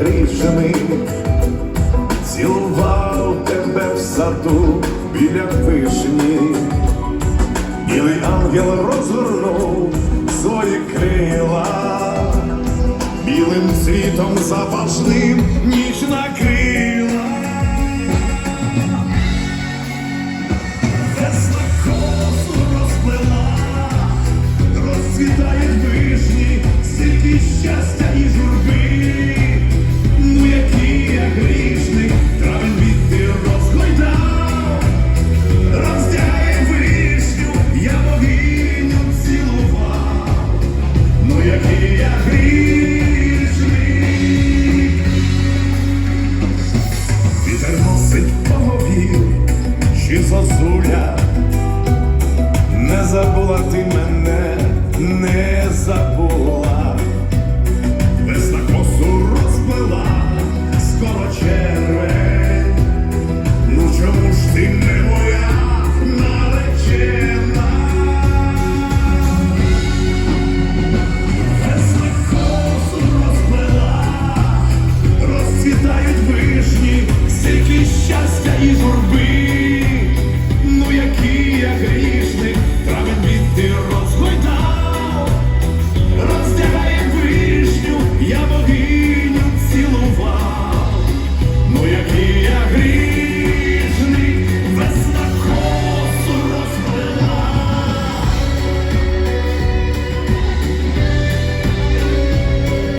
грішини, цілував тебе в саду біля вишні, білий ангел розгорнув свої крила, зозуля, не забула ти мене, не забула, весна косу розпила, скоро червень, ну чому ж ти не моя?